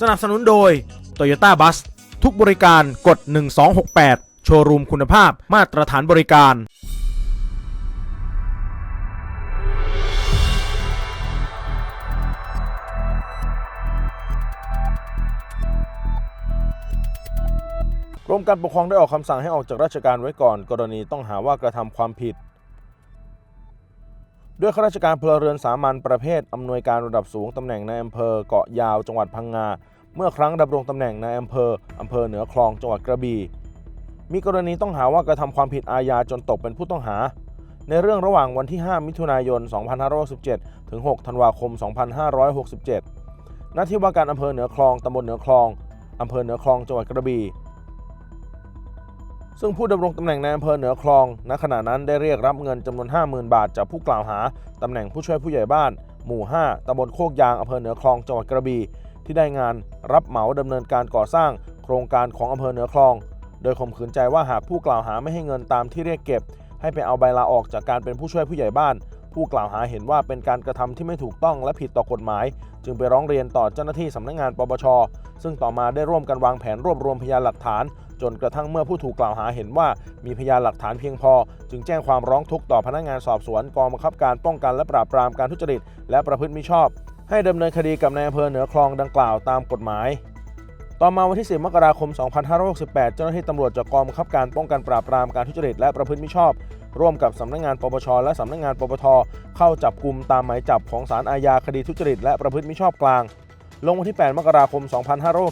สนับสนุนโดย Toyota Bus ทุกบริการกด 1268 โชว์รูมคุณภาพมาตรฐานบริการ กรมการปกครองได้ออกคำสั่งให้ออกจากราชการไว้ก่อน กรณีต้องหาว่ากระทำความผิด ด้วยข้าราชการพลเรือนสามัญประเภทอำนวยการระดับสูงตำแหน่งในอำเภอเกาะยาวจังหวัดพังงา เมื่อครั้งดำรงตำแหน่งในอำเภออำเภอเหนือคลองจังหวัดกระบี่มีกรณีต้องหาว่ากระทำความผิดอาญาจนตกเป็นผู้ต้องหา ในเรื่องระหว่างวันที่ 5 มิถุนายน 2567 ถึง 6 ธันวาคม 2567 ณ ที่ว่าการอำเภอเหนือคลองตำบลเหนือคลองอำเภอเหนือคลองจังหวัดกระบี่ ซึ่งผู้ดำรงตำแหน่งในอำเภอเหนือคลอง ณ ขณะนั้นได้เรียกรับเงินจำนวน 50,000 บาทจากผู้กล่าวหา ตำแหน่งผู้ช่วยผู้ใหญ่บ้าน หมู่ 5ตำบลโคกยางอำเภอเหนือคลองจังหวัดกระบี่ที่ได้งานรับเหมาดำเนินการก่อสร้าง โครงการของอำเภอเหนือคลอง โดยข่มขืนใจว่าหากผู้กล่าวหาไม่ให้เงินตามที่เรียกเก็บ ให้ไปเอาใบลาออกจากการเป็นผู้ช่วยผู้ใหญ่บ้าน ผู้กล่าวหาเห็นว่าเป็นการกระทำที่ไม่ถูกต้องและผิดต่อกฎหมาย จึงไปร้องเรียนต่อเจ้าหน้าที่สำนักงานปปชซึ่งต่อมาได้ร่วมกันวางแผนรวบรวมพยานหลักฐาน จนกระทั่งเมื่อผู้ถูกกล่าวหาเห็นว่ามีพยานหลักฐานเพียงพอ จึงแจ้งความร้องทุกข์ต่อพนักงานสอบสวนกองบังคับการป้องกันและปราบปรามการทุจริต และประพฤติมิชอบ ให้ดำเนินคดีกับนายอำเภอเหนือคลองดังกล่าวตามกฎหมายต่อมาวันที่ 10 มกราคม 2568 เจ้าหน้าที่ตำรวจจากกองบังคับการป้องกันปราบปรามการทุจริตและประพฤติมิชอบ ร่วมกับสำนักงานปปช และสำนักงานปปท เข้าจับกลุ่มตามหมายจับของศาลอาญาคดีทุจริตและประพฤติมิชอบกลาง ลงวันที่ 8 มกราคม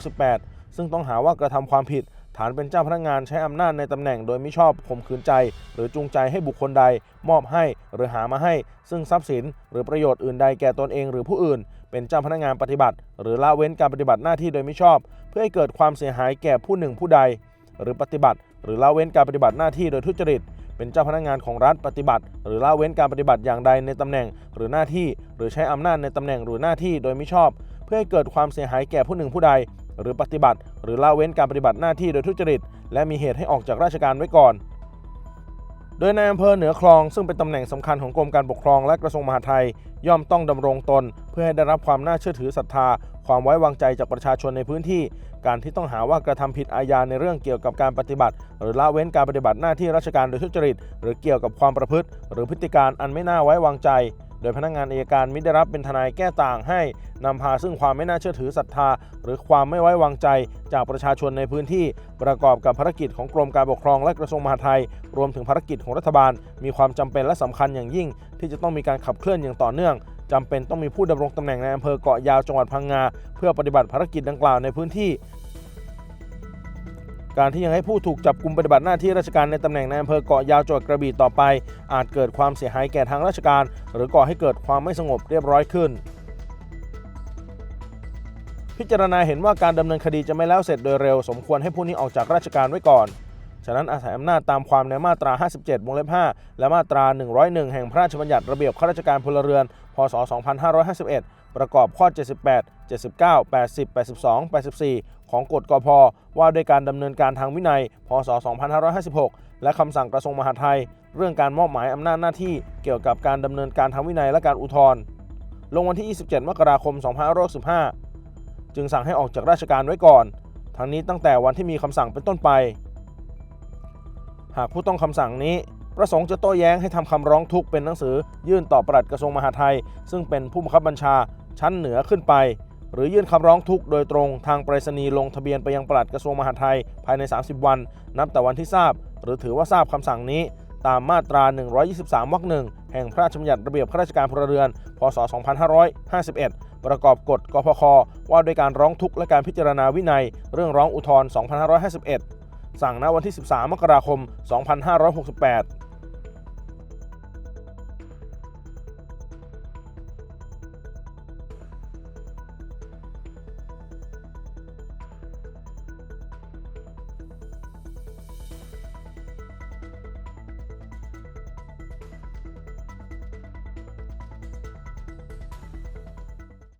2568 ซึ่งต้องหาว่ากระทำความผิด ฐานเป็นเจ้าพนักงานใช้อำนาจในตำแหน่งโดยมิชอบข่มขืนใจ หรือจูงใจให้บุคคลใด มอบให้หรือหามาให้ ซึ่งทรัพย์สิน หรือประโยชน์อื่นใดแก่ตนเองหรือผู้อื่น เป็นเจ้าพนักงานปฏิบัติ หรือละเว้นการปฏิบัติหน้าที่โดยมิชอบ เพื่อให้เกิดความเสียหายแก่ผู้หนึ่งผู้ใด หรือปฏิบัติ หรือละเว้นการปฏิบัติหน้าที่โดยทุจริต เป็นเจ้าพนักงานของรัฐปฏิบัติ หรือละเว้นการปฏิบัติอย่างใดในตำแหน่ง หรือหน้าที่ หรือใช้อำนาจในตำแหน่งหรือหน้าที่โดยมิชอบ เพื่อให้เกิดความเสียหายแก่ผู้หนึ่งผู้ใด หรือปฏิบัติ หรือละเว้นการปฏิบัติหน้าที่โดยทุจริต และมีเหตุให้ออกจากราชการไว้ก่อน โดยในอำเภอเหนือคลองซึ่งเป็นตำแหน่งสำคัญของกรมการปกครองและกระทรวงมหาดไทย ย่อมต้องดำรงตน เพื่อให้ได้รับความน่าเชื่อถือศรัทธา ความไว้วางใจจากประชาชนในพื้นที่ การที่ต้องหาว่ากระทำผิดอาญาในเรื่องเกี่ยวกับการปฏิบัติ หรือละเว้นการปฏิบัติหน้าที่ราชการโดยทุจริต หรือเกี่ยวกับความประพฤติ หรือพฤติการอันไม่น่าไว้วางใจ ดยพนักงานอัยการมิได้รับเป็นทนายแก้ต่างให้นำพาซึ่งความไม่น่าเชื่อถือศรัทธา หรือความไม่ไว้วางใจจากประชาชนในพื้นที่ ประกอบกับภารกิจของกรมการปกครองและกระทรวงมหาดไทย รวมถึงภารกิจของรัฐบาล มีความจำเป็นและสำคัญอย่างยิ่ง ที่จะต้องมีการขับเคลื่อนอย่างต่อเนื่องจำเป็นต้องมีผู้ดำรงตำแหน่งในอำเภอเกาะยาวจังหวัดพังงา เพื่อปฏิบัติภารกิจดังกล่าวในพื้นที่ การที่ยังให้ผู้ถูกจับกลุ่มปฏิบัติหน้าที่ราชการในตำแหน่งในอำเภอเกาะยาวจังหวัดกระบี่ต่อไป อาจเกิดความเสียหายแก่ทางราชการ หรือก่อให้เกิดความไม่สงบเรียบร้อยขึ้น พิจารณาเห็นว่าการดำเนินคดีจะไม่แล้วเสร็จโดยเร็ว สมควรให้ผู้นี้ออกจากราชการไว้ก่อน ฉะนั้นอาศัยอำนาจตามความในมาตรา 57 วงเล็บ 5 และมาตรา 101 แห่งพระราชบัญญัติระเบียบข้าราชการพลเรือน พศ 2551 ประกอบข้อ 78 79 80 82 84 ของกฎกพว่าด้วยการดำเนินการทางวินัย พศ 2556 และคำสั่งกระทรวงมหาดไทย เรื่องการมอบหมายอำนาจหน้าที่เกี่ยวกับการดำเนินการทางวินัยและการอุทธรณ์ลงวันที่ 27 มกราคม 2565 จึงสั่งให้ออกจากราชการไว้ก่อน ทั้งนี้ตั้งแต่วันที่มีคำสั่งเป็นต้นไป หากผู้ต้องคำสั่งนี้ประสงค์จะโต้แย้งให้ทำคำร้องทุกข์เป็นหนังสือ ยื่นต่อปลัดกระทรวงมหาดไทย ซึ่งเป็นผู้บังคับบัญชาชั้นเหนือขึ้นไป หรือยื่นคำร้องทุกข์โดยตรงทางไปรษณีย์ลงทะเบียนไปยังปลัดกระทรวงมหาดไทยภายใน 30 วัน นับแต่วันที่ทราบ หรือถือว่าทราบคำสั่งนี้ ตามมาตรา 123 วรรคหนึ่งแห่งพระราชบัญญัติระเบียบข้าราชการพลเรือน พศ 2551 ประกอบกฎกพคว่าด้วยการร้องทุกข์และการพิจารณาวินัย เรื่องร้องอุทธรณ์ 2551 สั่งณวันที่ 13 มกราคม 2568